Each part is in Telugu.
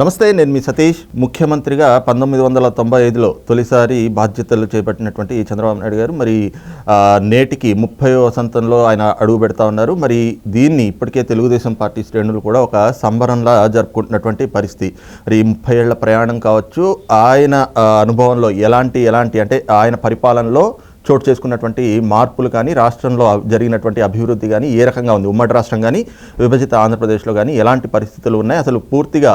నమస్తే నేను మీ సతీష్. ముఖ్యమంత్రిగా పంతొమ్మిది వందల తొంభై ఐదులో తొలిసారి బాధ్యతలు చేపట్టినటువంటి చంద్రబాబు నాయుడు గారు మరి నేటికి ముప్పై వసంతంలో ఆయన అడుగు పెడతా ఉన్నారు. మరి దీన్ని ఇప్పటికే తెలుగుదేశం పార్టీ శ్రేణులు కూడా ఒక సంబరంలా జరుపుకుంటున్నటువంటి పరిస్థితి. మరి ముప్పై ఏళ్ళ ప్రయాణం కావచ్చు. ఆయన అనుభవంలో ఎలాంటి ఎలాంటి అంటే ఆయన పరిపాలనలో చోటు చేసుకున్నటువంటి మార్పులు కానీ రాష్ట్రంలో జరిగినటువంటి అభివృద్ధి కానీ ఏ రకంగా ఉంది? ఉమ్మడి రాష్ట్రం కానీ విభజిత ఆంధ్రప్రదేశ్లో కానీ ఎలాంటి పరిస్థితులు ఉన్నాయి? అసలు పూర్తిగా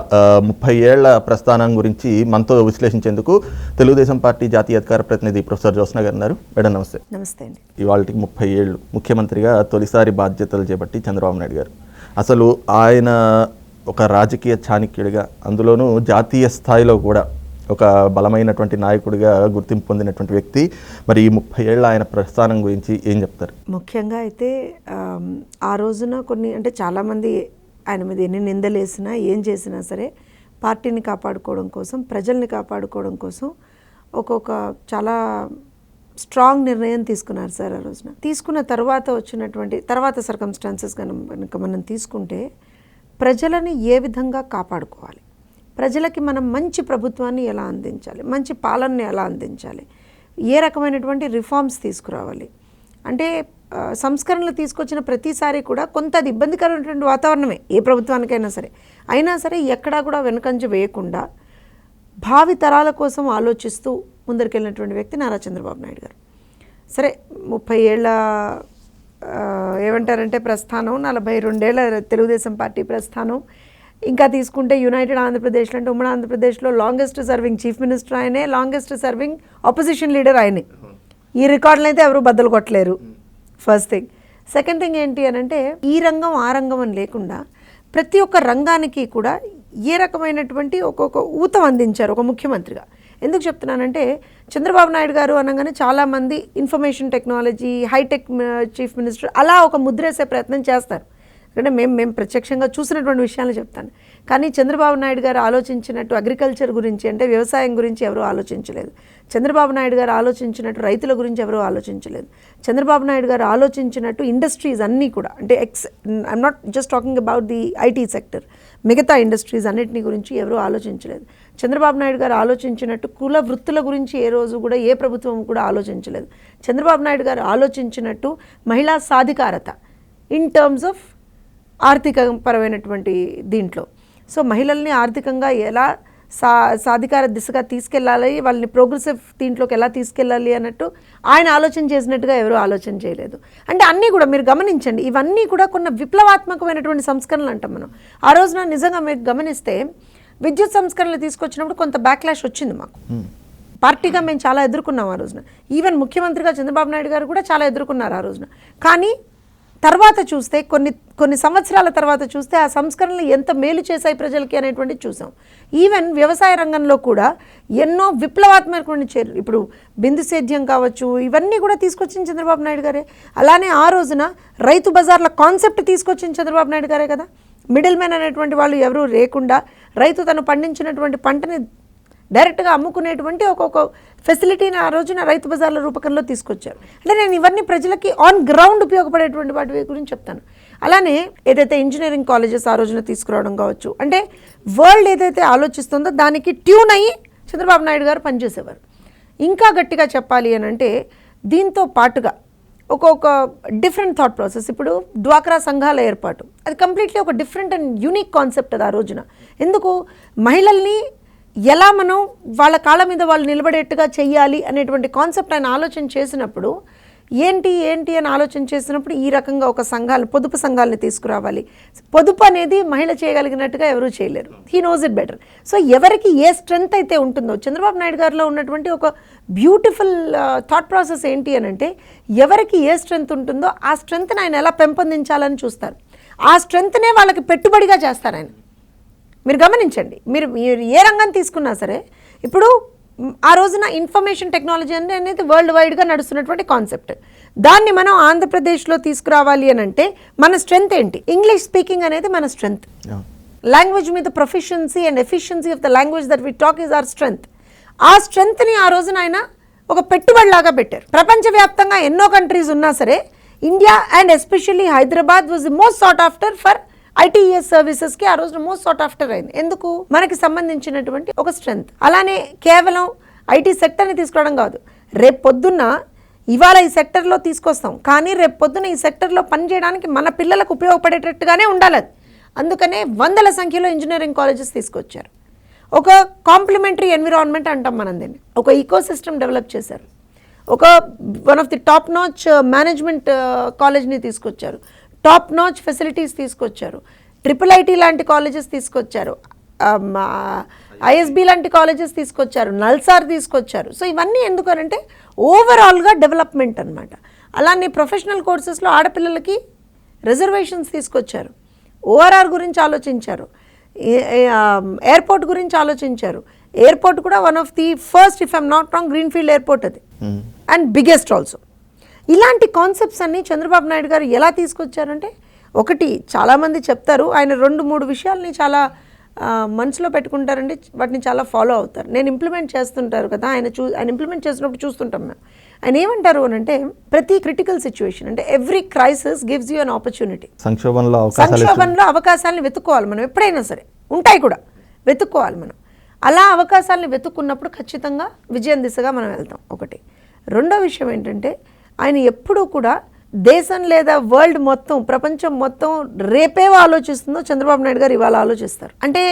ముప్పై ఏళ్ళ ప్రస్థానం గురించి మనతో విశ్లేషించేందుకు తెలుగుదేశం పార్టీ జాతీయ అధికార ప్రతినిధి ప్రొఫెసర్ జ్యోత్స్న గారు ఉన్నారు. మేడం నమస్తే. నమస్తే అండి. ఇవాళకి ముప్పై ఏళ్ళు ముఖ్యమంత్రిగా తొలిసారి బాధ్యతలు చేపట్టి చంద్రబాబు నాయుడు గారు. అసలు ఆయన ఒక రాజకీయ చాణక్యుడిగా అందులోనూ జాతీయ స్థాయిలో కూడా ఒక బలమైనటువంటి నాయకుడిగా గుర్తింపు పొందినటువంటి వ్యక్తి. మరి ఈ ముప్పై ఏళ్ళ ఆయన ప్రస్థానం గురించి ఏం చెప్తారు? ముఖ్యంగా అయితే ఆ రోజున కొన్ని అంటే చాలామంది ఆయన మీద ఎన్ని నిందలేసినా ఏం చేసినా సరే పార్టీని కాపాడుకోవడం కోసం ప్రజల్ని కాపాడుకోవడం కోసం ఒక్కొక్క చాలా స్ట్రాంగ్ నిర్ణయం తీసుకున్నారు సార్ ఆ రోజున. తీసుకున్న తర్వాత వచ్చినటువంటి తర్వాత సర్కమ్స్టాన్సెస్ కనుక మనం తీసుకుంటే ప్రజలని ఏ విధంగా కాపాడుకోవాలి? ప్రజలకి మనం మంచి ప్రభుత్వాన్ని ఎలా అందించాలి? మంచి పాలనని ఎలా అందించాలి? ఏ రకమైనటువంటి రిఫార్మ్స్ తీసుకురావాలి? అంటే సంస్కరణలు తీసుకొచ్చిన ప్రతిసారి కూడా కొంత అది ఇబ్బందికరమైనటువంటి వాతావరణమే ఏ ప్రభుత్వానికైనా సరే. అయినా సరే ఎక్కడా కూడా వెనకంజ వేయకుండా భావి తరాల కోసం ఆలోచిస్తూ ముందరికెళ్ళినటువంటి వ్యక్తి నారా చంద్రబాబు నాయుడు గారు. సరే ముప్పై ఏళ్ళ ఏమంటారంటే ప్రస్థానం నలభై రెండేళ్ళ తెలుగుదేశం పార్టీ ప్రస్థానం ఇంకా తీసుకుంటే యునైటెడ్ ఆంధ్రప్రదేశ్లో అంటే ఉమ్మడి ఆంధ్రప్రదేశ్లో లాంగెస్ట్ సర్వింగ్ చీఫ్ మినిస్టర్ ఆయనే లాంగెస్ట్ సర్వింగ్ ఆపోజిషన్ లీడర్ ఆయనే. ఈ రికార్డులు అయితే ఎవరు బద్దలు కొట్టలేరు. ఫస్ట్ థింగ్ సెకండ్ థింగ్ ఏంటి అని అంటే ఈ రంగం ఆ రంగం అని లేకుండా ప్రతి ఒక్క రంగానికి కూడా ఏ రకమైనటువంటి ఒక్కొక్క ఊతం అందించారు ఒక ముఖ్యమంత్రిగా. ఎందుకు చెప్తున్నానంటే చంద్రబాబు నాయుడు గారు అనగానే చాలామంది information technology hitech chief minister అలా ఒక ముద్రేసే ప్రయత్నం చేస్తారు. ఎందుకంటే మేము మేము ప్రత్యక్షంగా చూసినటువంటి విషయాలు చెప్తాను. కానీ చంద్రబాబు నాయుడు గారు ఆలోచించినట్టు అగ్రికల్చర్ గురించి అంటే వ్యవసాయం గురించి ఎవరూ ఆలోచించలేదు. చంద్రబాబు నాయుడు గారు ఆలోచించినట్టు రైతుల గురించి ఎవరూ ఆలోచించలేదు. చంద్రబాబు నాయుడు గారు ఆలోచించినట్టు ఇండస్ట్రీస్ అన్నీ కూడా అంటే X I'm not just talking about the IT sector మిగతా ఇండస్ట్రీస్ అన్నింటినీ గురించి ఎవరూ ఆలోచించలేదు. చంద్రబాబు నాయుడు గారు ఆలోచించినట్టు కుల వృత్తుల గురించి ఏ రోజు కూడా ఏ ప్రభుత్వం కూడా ఆలోచించలేదు. చంద్రబాబు నాయుడు గారు ఆలోచించినట్టు మహిళా సాధికారత ఇన్ టర్మ్స్ ఆఫ్ ఆర్థిక పరమైనటువంటి దీంట్లో. సో మహిళల్ని ఆర్థికంగా ఎలా సా సాధికార దిశగా తీసుకెళ్ళాలి వాళ్ళని ప్రోగ్రెసివ్ దీంట్లోకి ఎలా తీసుకెళ్ళాలి అన్నట్టు ఆయన ఆలోచన చేసినట్టుగా ఎవరు ఆలోచన చేయలేదు. అంటే అన్నీ కూడా మీరు గమనించండి ఇవన్నీ కూడా కొన్ని విప్లవాత్మకమైనటువంటి సంస్కరణలు అంటాం మనం. ఆ రోజున నిజంగా మీరు గమనిస్తే విద్యుత్ సంస్కరణలు తీసుకొచ్చినప్పుడు కొంత బ్యాక్లాష్ వచ్చింది మాకు. పార్టీగా మేము చాలా ఎదుర్కొన్నాం ఆ రోజున. ఈవెన్ ముఖ్యమంత్రిగా చంద్రబాబు నాయుడు గారు కూడా చాలా ఎదుర్కొన్నారు ఆ రోజున. కానీ తర్వాత చూస్తే కొన్ని కొన్ని సంవత్సరాల తర్వాత చూస్తే ఆ సంస్కరణలు ఎంత మేలు చేశాయి ప్రజలకి అనేటువంటి చూసాం. ఈవెన్ వ్యవసాయ రంగంలో కూడా ఎన్నో విప్లవాత్మకమైన చర్యలు. ఇప్పుడు బిందు సేద్యం కావచ్చు ఇవన్నీ కూడా తీసుకొచ్చింది చంద్రబాబు నాయుడు గారే. అలానే ఆ రోజున రైతు బజార్ల కాన్సెప్ట్ తీసుకొచ్చింది చంద్రబాబు నాయుడు గారే కదా. మిడిల్ మ్యాన్ అనేటువంటి వాళ్ళు ఎవరూ లేకుండా రైతు తను పండించినటువంటి పంటని డైరెక్ట్గా అమ్ముకునేటువంటి ఒక్కొక్క ఫెసిలిటీని ఆ రోజున రైతు బజార్ల రూపకంలో తీసుకొచ్చారు. అంటే నేను ఇవన్నీ ప్రజలకి ఆన్ గ్రౌండ్ ఉపయోగపడేటువంటి వాటి గురించి చెప్తాను. అలానే ఏదైతే ఇంజనీరింగ్ కాలేజెస్ ఆ రోజున తీసుకురావడం కావచ్చు అంటే వరల్డ్ ఏదైతే ఆలోచిస్తుందో దానికి ట్యూన్ అయ్యి చంద్రబాబు నాయుడు గారు పనిచేసేవారు. ఇంకా గట్టిగా చెప్పాలి అని అంటే దీంతో పాటుగా ఒక్కొక్క డిఫరెంట్ థాట్ ప్రాసెస్. ఇప్పుడు డ్వాక్రా సంఘాల ఏర్పాటు. అది కంప్లీట్లీ ఒక డిఫరెంట్ అండ్ యూనిక్ కాన్సెప్ట్ అది ఆ రోజున. ఎందుకు? మహిళల్ని ఎలా మనం వాళ్ళ కాళ్ళ మీద వాళ్ళు నిలబడేట్టుగా చెయ్యాలి అనేటువంటి కాన్సెప్ట్ ఆయన ఆలోచన చేసినప్పుడు ఏంటి ఏంటి అని ఆలోచన చేసినప్పుడు ఈ రకంగా ఒక సంఘాలు పొదుపు సంఘాలను తీసుకురావాలి. పొదుపు అనేది మహిళ చేయగలిగినట్టుగా ఎవరూ చేయలేరు. He knows it better so ఎవరికి ఏ స్ట్రెంగ్త్ అయితే ఉంటుందో చంద్రబాబు నాయుడు గారిలో ఉన్నటువంటి ఒక బ్యూటిఫుల్ థాట్ ప్రాసెస్ ఏంటి అని అంటే ఎవరికి ఏ స్ట్రెంగ్త్ ఉంటుందో ఆ స్ట్రెంగ్త్ని ఆయన ఎలా పెంపొందించాలని చూస్తారు. ఆ స్ట్రెంగ్త్నే వాళ్ళకి పెట్టుబడిగా చేస్తారు ఆయన. మీరు గమనించండి. మీరు మీరు ఏ రంగం తీసుకున్నా సరే ఇప్పుడు ఆ రోజున ఇన్ఫర్మేషన్ టెక్నాలజీ అనేది వరల్డ్ వైడ్గా నడుస్తున్నటువంటి కాన్సెప్ట్. దాన్ని మనం ఆంధ్రప్రదేశ్లో తీసుకురావాలి అని అంటే మన స్ట్రెంగ్త్ ఏంటి? ఇంగ్లీష్ స్పీకింగ్ అనేది మన స్ట్రెంగ్త్. లాంగ్వేజ్ మీద proficiency and efficiency of the language that we talk is our strength. ఆ స్ట్రెంగ్త్ని ఆ రోజున ఆయన ఒక పెట్టుబడిలాగా పెట్టారు. ప్రపంచవ్యాప్తంగా ఎన్నో కంట్రీస్ ఉన్నా సరే India and especially Hyderabad was the most sought after for ITES సర్వీసెస్కి ఆ రోజున మోస్ట్ సాట్ ఆఫ్టర్ అయింది. ఎందుకు? మనకి సంబంధించినటువంటి ఒక స్ట్రెంగ్త్ అలానే కేవలం ఐటీ సెక్టర్ని తీసుకోవడం కాదు. రేపు పొద్దున్న ఇవాళ ఈ సెక్టర్లో తీసుకొస్తాం. కానీ రేపు పొద్దున ఈ సెక్టర్లో పనిచేయడానికి మన పిల్లలకు ఉపయోగపడేటట్టుగానే ఉండాలి అది. అందుకనే వందల సంఖ్యలో ఇంజనీరింగ్ కాలేజెస్ తీసుకొచ్చారు. ఒక కాంప్లిమెంటరీ ఎన్విరాన్మెంట్ అంటాం మనం దీన్ని. ఒక ఈకో సిస్టమ్ డెవలప్ చేశారు. ఒక one of the top notch management కాలేజ్ని తీసుకొచ్చారు. టాప్ నాచ్ ఫెసిలిటీస్ తీసుకొచ్చారు. ట్రిపుల్ ఐటీ లాంటి కాలేజెస్ తీసుకొచ్చారు. ఐఎస్బి లాంటి కాలేజెస్ తీసుకొచ్చారు. నల్సార్ తీసుకొచ్చారు. సో ఇవన్నీ ఎందుకనంటే ఓవరాల్గా డెవలప్మెంట్ అన్నమాట. అలానే ప్రొఫెషనల్ కోర్సెస్లో ఆడపిల్లలకి రిజర్వేషన్స్ తీసుకొచ్చారు. ఓఆర్ఆర్ గురించి ఆలోచించారు. ఎయిర్పోర్ట్ గురించి ఆలోచించారు. ఎయిర్పోర్ట్ కూడా one of the first if I'm not wrong greenfield airport అది. And biggest also. ఇలాంటి కాన్సెప్ట్స్ అన్ని చంద్రబాబు నాయుడు గారు ఎలా తీసుకొచ్చారంటే ఒకటి చాలామంది చెప్తారు ఆయన రెండు మూడు విషయాల్ని చాలా మనసులో పెట్టుకుంటారండి వాటిని చాలా ఫాలో అవుతారు. నేను ఇంప్లిమెంట్ చేస్తుంటారు కదా ఆయన చూ ఆయన ఇంప్లిమెంట్ చేసినప్పుడు చూస్తుంటాం మేము. ఆయన ఏమంటారు అని అంటే ప్రతి క్రిటికల్ సిచ్యువేషన్ అంటే every crisis gives you an opportunity సంక్షోభంలో. సంక్షోభంలో అవకాశాలను వెతుక్కోవాలి మనం ఎప్పుడైనా సరే. ఉంటాయి కూడా. వెతుక్కోవాలి మనం. అలా అవకాశాలను వెతుక్కున్నప్పుడు ఖచ్చితంగా విజయం దిశగా మనం వెళ్తాం. ఒకటి. రెండో విషయం ఏంటంటే ఆయన ఎప్పుడూ కూడా దేశం లేదా వరల్డ్ మొత్తం ప్రపంచం మొత్తం రేపేవో ఆలోచిస్తుందో చంద్రబాబు నాయుడు గారు ఇవాళ ఆలోచిస్తారు. అంటే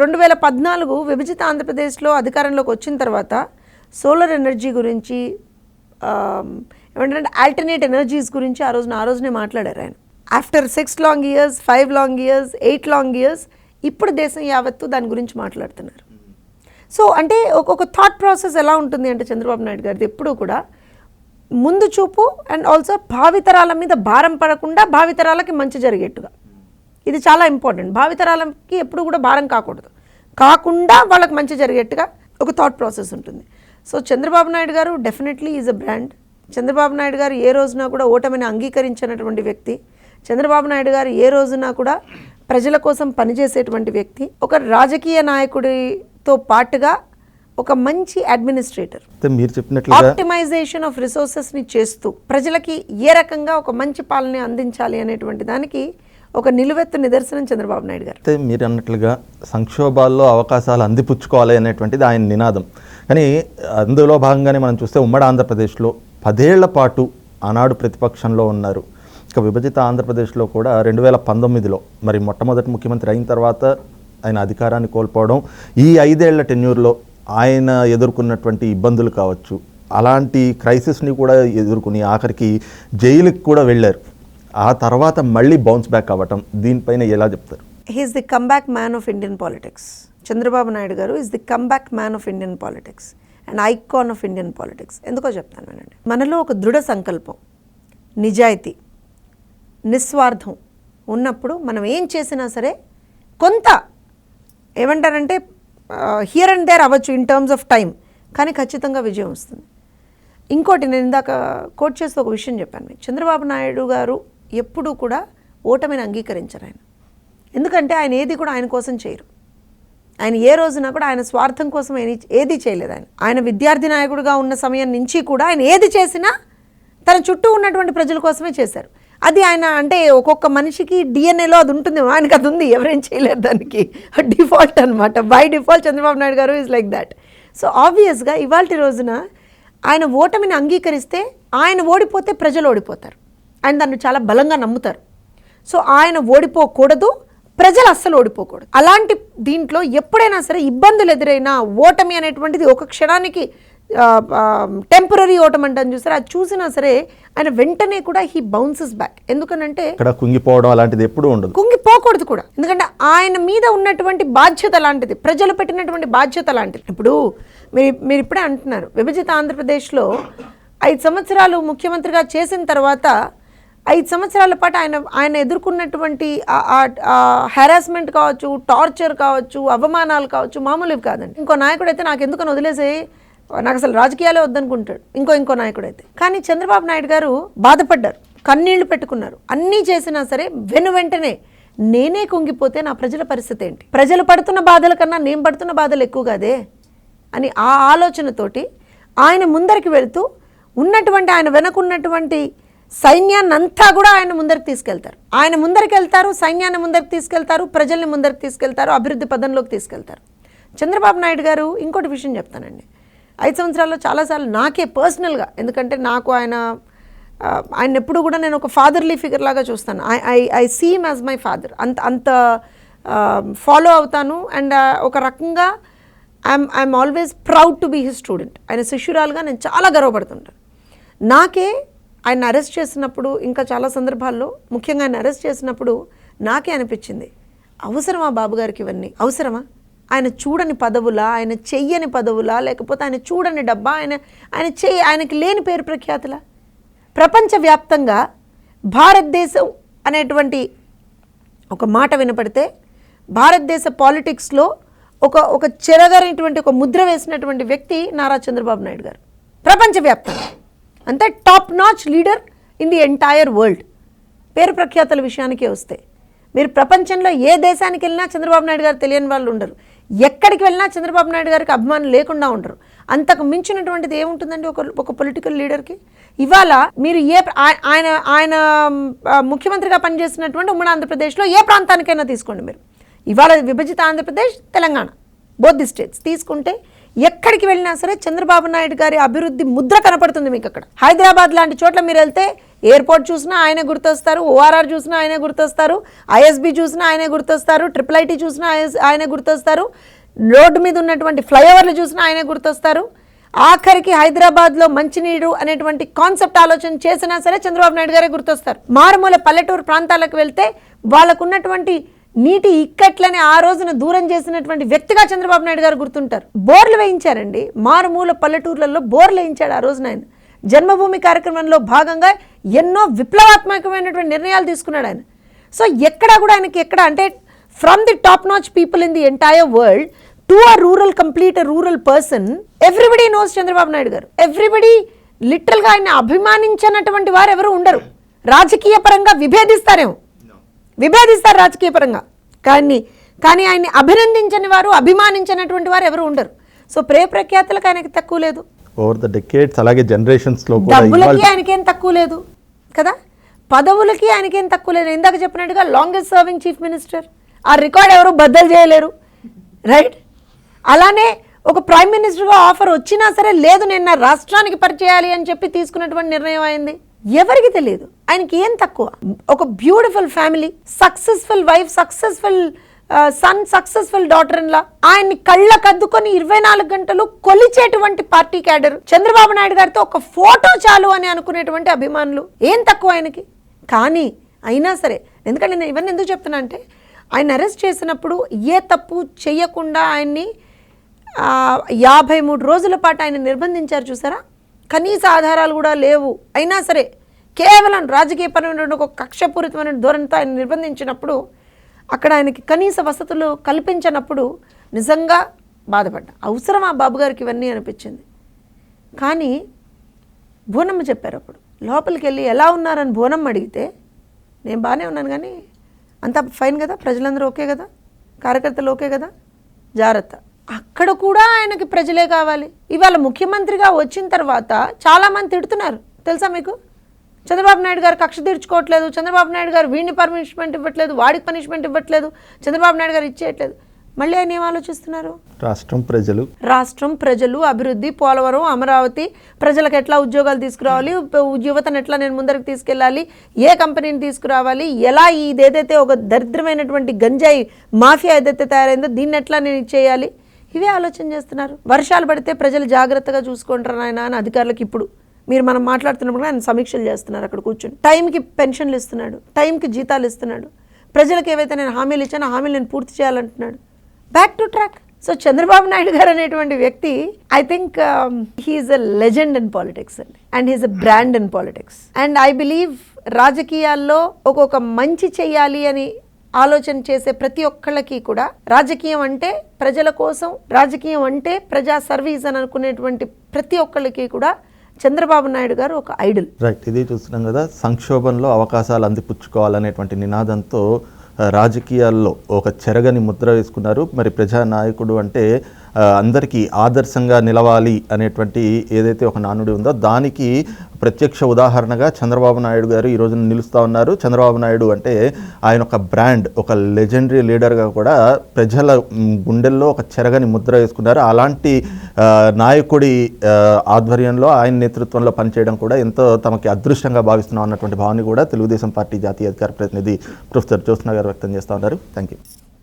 రెండు వేల పద్నాలుగు విభజిత ఆంధ్రప్రదేశ్లో అధికారంలోకి వచ్చిన తర్వాత సోలార్ ఎనర్జీ గురించి ఆమ్, ఏమంటారంటే ఆల్టర్నేట్ ఎనర్జీస్ గురించి ఆ రోజున ఆ రోజునే మాట్లాడారు ఆయన. After six long years five long years eight long years ఇప్పుడు దేశం యావత్తు దాని గురించి మాట్లాడుతున్నారు. సో అంటే ఒక్కొక్క థాట్ ప్రాసెస్ ఎలా ఉంటుంది అంటే చంద్రబాబు నాయుడు గారిది ఎప్పుడూ కూడా ముందు చూపు అండ్ ఆల్సో భావితరాల మీద భారం పడకుండా భావితరాలకి మంచి జరిగేట్టుగా. ఇది చాలా ఇంపార్టెంట్ భావితరాలకి ఎప్పుడు కూడా భారం కాకూడదు. కాకుండా వాళ్ళకి మంచి జరిగేట్టుగా ఒక థాట్ ప్రాసెస్ ఉంటుంది. సో చంద్రబాబు నాయుడు గారు definitely is a brand Chandrababu Naidu గారు ఏ రోజున కూడా ఓటమిని అంగీకరించినటువంటి వ్యక్తి. చంద్రబాబు నాయుడు గారు ఏ రోజున కూడా ప్రజల కోసం పనిచేసేటువంటి వ్యక్తి. ఒక రాజకీయ నాయకుడితో పాటుగా ఒక మంచి అడ్మినిస్ట్రేటర్ మీరు చెప్పినట్లుగా ఆప్టిమైజేషన్ ఆఫ్ రిసోర్సెస్ని చేస్తూ ప్రజలకి ఏ రకంగా ఒక మంచి పాలన అందించాలి అనేటువంటి దానికి ఒక నిలువెత్తు నిదర్శనం చంద్రబాబు నాయుడు గారు. అయితే మీరు అన్నట్లుగా సంక్షోభాల్లో అవకాశాలు అందిపుచ్చుకోవాలి అనేటువంటిది ఆయన నినాదం. కానీ అందులో భాగంగానే మనం చూస్తే ఉమ్మడి ఆంధ్రప్రదేశ్లో పదేళ్ళ పాటు ఆనాడు ప్రతిపక్షంలో ఉన్నారు. ఇక విభజిత ఆంధ్రప్రదేశ్లో కూడా రెండు వేల పంతొమ్మిదిలో మరి మొట్టమొదటి ముఖ్యమంత్రి అయిన తర్వాత ఆయన అధికారాన్ని కోల్పోవడం ఈ ఐదేళ్ళ టెన్యూర్లో ఆయన ఎదుర్కొన్నటువంటి ఇబ్బందులు కావచ్చు అలాంటి క్రైసిస్ని కూడా ఎదుర్కొని ఆఖరికి జైలుకి కూడా వెళ్ళారు. ఆ తర్వాత మళ్ళీ బౌన్స్ బ్యాక్ అవ్వటం దీనిపైన ఎలా చెప్తారు? He's the comeback man of Indian politics Chandrababu Naidu గారు is the comeback man of Indian politics and icon of Indian politics ఎందుకో చెప్తాను వినండి. మనలో ఒక దృఢ సంకల్పం నిజాయితీ నిస్వార్థం ఉన్నప్పుడు మనం ఏం చేసినా సరే కొంత ఏమంటారంటే హియర్ అండ్ దేర్ అవ్వచ్చు ఇన్ టర్మ్స్ ఆఫ్ టైం కానీ ఖచ్చితంగా విజయం వస్తుంది. ఇంకోటి నేను ఇందాక కోట్ చేస్తూ ఒక విషయం చెప్పాను. మీకు చంద్రబాబు నాయుడు గారు ఎప్పుడూ కూడా ఓటమిని అంగీకరించరు ఆయన. ఎందుకంటే ఆయన ఏది కూడా ఆయన కోసం చేయరు. ఆయన ఏ రోజున కూడా ఆయన స్వార్థం కోసం ఏది- ఏది చేయలేదు ఆయన. ఆయన విద్యార్థి నాయకుడిగా ఉన్న సమయం నుంచి కూడా ఆయన ఏది చేసినా తన చుట్టూ ఉన్నటువంటి ప్రజల కోసమే చేశారు. అది ఆయన అంటే ఒక్కొక్క మనిషికి డిఎన్ఏలో అది ఉంటుంది ఆయనకి అది ఉంది. ఎవరేం చేయలేరు దానికి. డిఫాల్ట్ అనమాట బై డిఫాల్ట్ చంద్రబాబు నాయుడు గారు ఈజ్ లైక్ దాట్ సో ఆబ్వియస్గా ఇవాళ రోజున ఆయన ఓటమిని అంగీకరిస్తే ఆయన ఓడిపోతే ప్రజలు ఓడిపోతారు. ఆయన దాన్ని చాలా బలంగా నమ్ముతారు. సో ఆయన ఓడిపోకూడదు ప్రజలు అస్సలు ఓడిపోకూడదు. అలాంటి దీంట్లో ఎప్పుడైనా సరే ఇబ్బందులు ఎదురైనా ఓటమి అనేటువంటిది ఒక క్షణానికి టెంపరీ ఓటమి అంటాను చూసారు? అది చూసినా సరే ఆయన వెంటనే కూడా హీ బౌన్సెస్ బ్యాక్ ఎందుకనంటే ఇక్కడ కుంగిపోవడం అలాంటిది ఎప్పుడూ ఉండదు. కుంగిపోకూడదు కూడా. ఎందుకంటే ఆయన మీద ఉన్నటువంటి బాధ్యత లాంటిది ప్రజలు పెట్టినటువంటి బాధ్యత లాంటిది. ఇప్పుడు మీరు మీరు ఇప్పుడే అంటున్నారు విభజిత ఆంధ్రప్రదేశ్లో ఐదు సంవత్సరాలు ముఖ్యమంత్రిగా చేసిన తర్వాత ఐదు సంవత్సరాల పాటు ఆయన ఆయన ఎదుర్కొన్నటువంటి హెరాస్మెంట్ కావచ్చు టార్చర్ కావచ్చు అవమానాలు కావచ్చు మామూలువి కాదండి. ఇంకో నాయకుడు అయితే నాకు ఎందుకని వదిలేసే నాకు అసలు రాజకీయాలే వద్దనుకుంటాడు. ఇంకో ఇంకో నాయకుడు అయితే. కానీ చంద్రబాబు నాయుడు గారు బాధపడ్డారు. కన్నీళ్ళు పెట్టుకున్నారు. అన్నీ చేసినా సరే వెను వెంటనే నేనే కుంగిపోతే నా ప్రజల పరిస్థితి ఏంటి? ప్రజలు పడుతున్న బాధల కన్నా నేను పడుతున్న బాధలు ఎక్కువ కాదే? అని ఆ ఆలోచనతోటి ఆయన ముందరికి వెళుతూ ఉన్నటువంటి ఆయన వెనకున్నటువంటి సైన్యాన్ని అంతా కూడా ఆయన ముందరికి తీసుకెళ్తారు. ఆయన ముందరికి వెళ్తారు సైన్యాన్ని ముందరికి తీసుకెళ్తారు ప్రజల్ని ముందరికి తీసుకెళ్తారు అభివృద్ధి పదంలోకి తీసుకెళ్తారు. చంద్రబాబు నాయుడు గారు ఇంకోటి విషయం చెప్తానండి. ఐదు సంవత్సరాల్లో చాలాసార్లు నాకే పర్సనల్గా ఎందుకంటే నాకు ఆయన ఆయన ఎప్పుడు కూడా నేను ఒక ఫాదర్లీ ఫిగర్ లాగా చూస్తాను. I I I seem as my father అంత అంత ఫాలో అవుతాను. అండ్ ఒక రకంగా I'm I'm always proud to be his student ఆయన శిష్యురాలుగా నేను చాలా గర్వపడుతుంటాను. నాకే ఆయన అరెస్ట్ చేసినప్పుడు ఇంకా చాలా సందర్భాల్లో ముఖ్యంగా ఆయన అరెస్ట్ చేసినప్పుడు నాకే అనిపించింది అవసరమా బాబుగారికి ఇవన్నీ? అవసరమా? ఆయన చూడని పదవులా ఆయన చెయ్యని పదవులా లేకపోతే ఆయన చూడని డబ్బా ఆయన ఆయన చెయ్యి ఆయనకి లేని పేరు ప్రఖ్యాతులా? ప్రపంచవ్యాప్తంగా భారతదేశం అనేటువంటి ఒక మాట వినపడితే భారతదేశ పాలిటిక్స్లో ఒక ఒక చెరగరైనటువంటి ఒక ముద్ర వేసినటువంటి వ్యక్తి నారా చంద్రబాబు నాయుడు గారు. ప్రపంచవ్యాప్తంగా. అంతే top notch leader in the entire world పేరు ప్రఖ్యాతల విషయానికే వస్తే. మీరు ప్రపంచంలో ఏ దేశానికి వెళ్ళినా చంద్రబాబు నాయుడు గారు తెలియని వాళ్ళు ఉండరు. ఎక్కడికి వెళ్ళినా చంద్రబాబు నాయుడు గారికి అభిమానం లేకుండా ఉండరు. అంతకు మించినటువంటిది ఏముంటుందండి ఒక ఒక పొలిటికల్ లీడర్కి ఇవాళ మీరు ఏ ఆయన ఆయన ముఖ్యమంత్రిగా పనిచేసినటువంటి ఉమ్మడి ఆంధ్రప్రదేశ్లో ఏ ప్రాంతానికైనా తీసుకోండి మీరు. ఇవాళ విభజిత Andhra Pradesh Telangana both the states తీసుకుంటే ఎక్కడికి వెళ్ళినా సరే చంద్రబాబు నాయుడు గారి అభివృద్ధి ముద్ర కనపడుతుంది మీకు అక్కడ. హైదరాబాద్ లాంటి చోట్ల మీరు వెళ్తే ఎయిర్పోర్ట్ చూసినా ఆయనే గుర్తొస్తారు ఓఆర్ఆర్ చూసినా ఆయనే గుర్తొస్తారు ఐఎస్బి చూసినా ఆయనే గుర్తొస్తారు ట్రిపుల్ ఐటీ చూసినా ఆయన- ఆయనే గుర్తొస్తారు రోడ్డు మీద ఉన్నటువంటి ఫ్లైఓవర్లు చూసినా ఆయనే గుర్తొస్తారు. ఆఖరికి హైదరాబాద్లో మంచినీరు అనేటువంటి కాన్సెప్ట్ ఆలోచన చేసినా సరే చంద్రబాబు నాయుడు గారే గుర్తొస్తారు. మారుమూల పల్లెటూరు ప్రాంతాలకు వెళ్తే వాళ్ళకున్నటువంటి నీటి ఇక్కట్లని ఆ రోజున దూరం చేసినటువంటి వ్యక్తిగా చంద్రబాబు నాయుడు గారు గుర్తుంటారు. బోర్లు వేయించారండి. మారుమూల పల్లెటూర్లలో బోర్లు వేయించాడు ఆ రోజున ఆయన. జన్మభూమి కార్యక్రమంలో భాగంగా ఎన్నో విప్లవాత్మకమైనటువంటి నిర్ణయాలు తీసుకున్నాడు ఆయన. సో ఎక్కడ కూడా ఆయనకి ఎక్కడ అంటే from the top notch people in the entire world to a rural complete rural person everybody knows Chandrababu Naidu గారు. ఎవ్రీబడి లిటరల్గా ఆయన అభిమానించినటువంటి వారు ఎవరు ఉండరు. రాజకీయ పరంగా విభేదిస్తారేమో. విభేదిస్తారు రాజకీయ పరంగా కానీ కానీ ఆయన్ని అభినందించని వారు అభిమానించినటువంటి వారు ఎవరు ఉండరు. సో ప్రే ప్రఖ్యాతులకు ఆయనకి తక్కువ లేదు. ఓవర్ ద డెకేట్స్ అలాగే జనరేషన్స్లో డబ్బులకి ఆయనకేం తక్కువ లేదు. కదా? పదవులకి ఆయనకేం తక్కువ లేదు. ఇందాక చెప్పినట్టుగా లాంగెస్ట్ సర్వింగ్ చీఫ్ మినిస్టర్ ఆ రికార్డ్ ఎవరు? బద్దలు చేయలేరు. రైట్ అలానే ఒక ప్రైమ్ మినిస్టర్గా ఆఫర్ వచ్చినా సరే లేదు నేను నా రాష్ట్రానికి పరిచేయాలి అని చెప్పి తీసుకున్నటువంటి నిర్ణయం అయింది. ఎవరికి తెలియదు. ఆయనకి ఏం తక్కువ? ఒక beautiful family successful wife successful son successful daughter in law ఆయన్ని కళ్ళకద్దుకొని ఇరవై నాలుగు గంటలు కొలిచేటువంటి పార్టీ క్యాడర్ చంద్రబాబు నాయుడు గారితో ఒక ఫోటో చాలు అని అనుకునేటువంటి అభిమానులు. ఏం తక్కువ ఆయనకి? కానీ అయినా సరే ఎందుకంటే నేను ఇవన్నీ ఎందుకు చెప్తున్నా అంటే ఆయన అరెస్ట్ చేసినప్పుడు ఏ తప్పు చేయకుండా ఆయన్ని యాభై మూడు రోజుల పాటు ఆయన నిర్బంధించారు చూసారా? కనీస ఆధారాలు కూడా లేవు. అయినా సరే కేవలం రాజకీయపరమైన ఒక కక్షపూరితమైన ధోరణితో ఆయన నిర్బంధించినప్పుడు అక్కడ ఆయనకి కనీస వసతులు కల్పించినప్పుడు నిజంగా బాధపడ్డా. అవసరమా బాబు గారికి ఇవన్నీ అనిపించింది. కానీ భూనమ్మ చెప్పారు అప్పుడు లోపలికి వెళ్ళి ఎలా ఉన్నారని భూనమ్మ అడిగితే నేను బాగానే ఉన్నాను కానీ అంతా ఫైన్ కదా ప్రజలందరూ ఓకే కదా కార్యకర్తలు ఓకే కదా జాగ్రత్త. అక్కడ కూడా ఆయనకి ప్రజలే కావాలి. ఇవాళ ముఖ్యమంత్రిగా వచ్చిన తర్వాత చాలామంది తిడుతున్నారు. తెలుసా మీకు? చంద్రబాబు నాయుడు గారు కక్ష తీర్చుకోవట్లేదు చంద్రబాబు నాయుడు గారు వీడిని పనిష్మెంట్ ఇవ్వట్లేదు వాడికి పనిష్మెంట్ ఇవ్వట్లేదు చంద్రబాబు నాయుడు గారు ఇచ్చేయట్లేదు. మళ్ళీ ఆయన ఏం ఆలోచిస్తున్నారు? రాష్ట్రం ప్రజలు. రాష్ట్రం ప్రజలు అభివృద్ధి పోలవరం అమరావతి ప్రజలకు ఎట్లా ఉద్యోగాలు తీసుకురావాలి యువతను ఎట్లా నేను ముందరికి తీసుకెళ్ళాలి ఏ కంపెనీని తీసుకురావాలి ఎలా ఇది ఏదైతే ఒక దరిద్రమైనటువంటి గంజాయి మాఫియా ఏదైతే తయారైందో దీన్ని ఎట్లా నేను ఇచ్చేయాలి ఇవే ఆలోచన చేస్తున్నారు. వర్షాలు పడితే ప్రజలు జాగ్రత్తగా చూసుకుంటారు నాయన అని అధికారులకు ఇప్పుడు. మీరు మనం మాట్లాడుతున్నప్పుడు కూడా ఆయన సమీక్షలు చేస్తున్నారు అక్కడ కూర్చొని. టైంకి పెన్షన్లు ఇస్తున్నాడు టైంకి జీతాలు ఇస్తున్నాడు. ప్రజలకు ఏవైతే నేను హామీలు ఇచ్చానో హామీలు నేను పూర్తి చేయాలంటున్నాడు. Back to track so Chandrababu Naidu గారు అనేటువంటి వ్యక్తి I think he's a legend in politics అండి. And he's a brand in politics and I believe రాజకీయాల్లో ఒక్కొక్క మంచి చేయాలి అని ఆలోచన చేసే ప్రతి ఒక్కళ్ళకి కూడా రాజకీయం అంటే ప్రజల కోసం రాజకీయం అంటే ప్రజా సర్వీస్ అని అనుకునేటువంటి ప్రతి ఒక్కళ్ళకి కూడా చంద్రబాబు నాయుడు గారు ఒక ఐడల్. రైట్ ఇది చూస్తున్నాం కదా సంక్షోభంలో అవకాశాలు అందిపుచ్చుకోవాలనేటువంటి నినాదంతో రాజకీయాల్లో ఒక చెరగని ముద్ర వేసుకున్నారు. మరి ప్రజానాయకుడు అంటే అందరికీ ఆదర్శంగా నిలవాలి అనేటువంటి ఏదైతే ఒక నానుడి ఉందో దానికి ప్రత్యక్ష ఉదాహరణగా చంద్రబాబు నాయుడు గారు ఈ రోజున నిలుస్తూ ఉన్నారు. చంద్రబాబు నాయుడు అంటే ఆయన ఒక బ్రాండ్ ఒక లెజెండరీ లీడర్గా కూడా ప్రజల గుండెల్లో ఒక చెరగని ముద్ర వేసుకున్నారు. అలాంటి నాయకుడి ఆధ్వర్యంలో ఆయన నేతృత్వంలో పనిచేయడం కూడా ఎంతో తమకి అదృష్టంగా భావిస్తున్నాం అన్నటువంటి భావన కూడా తెలుగుదేశం పార్టీ జాతీయ అధికార ప్రతినిధి ప్రొఫెసర్ జ్యోత్స్న గారు వ్యక్తం చేస్తూ ఉన్నారు. Thank you